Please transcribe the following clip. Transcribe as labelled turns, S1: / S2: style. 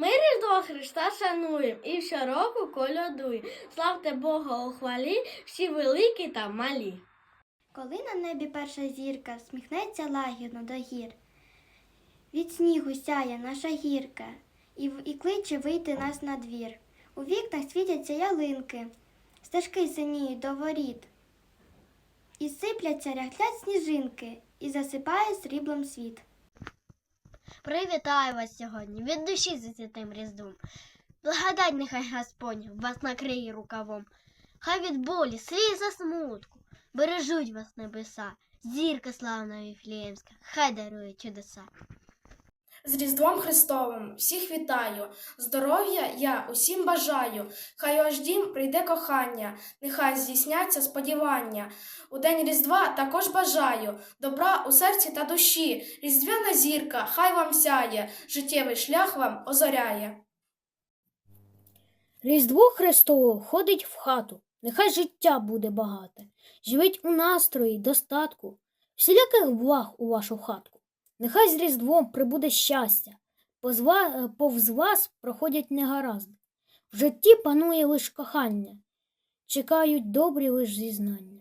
S1: Ми Різдво Христа шануємо і щороку колядуємо. Славте Бога у хвалі, всі великі та малі.
S2: Коли на небі перша зірка сміхнеться лагідно до гір, від снігу сяє наша гірка і, і кличе вийти нас на двір. У вікнах світяться ялинки, стежки синіють до воріт, і сипляться ряхлять сніжинки, і засипає сріблом світ.
S3: Привітаю вас сьогодні від душі за святим Різдвом. Благодать нехай Господь вас накриє рукавом. Хай від болі, сліз смутку бережуть вас небеса. Зірка славна Віфліємська, хай дарує чудеса.
S4: З Різдвом Христовим. Всіх вітаю, здоров'я я усім бажаю, хай ваш дім прийде кохання, нехай здійсняться сподівання. У день Різдва також бажаю. Добра у серці та душі, різдвяна зірка, хай вам сяє, життєвий шлях вам озоряє.
S5: Різдво Христово ходить в хату, нехай життя буде багате, живіть у настрої, достатку, всіляких благ у вашу хатку. Нехай з Різдвом прибуде щастя, Позва, повз вас проходять негаразди. В житті панує лиш кохання, чекають добрі лиш зізнання.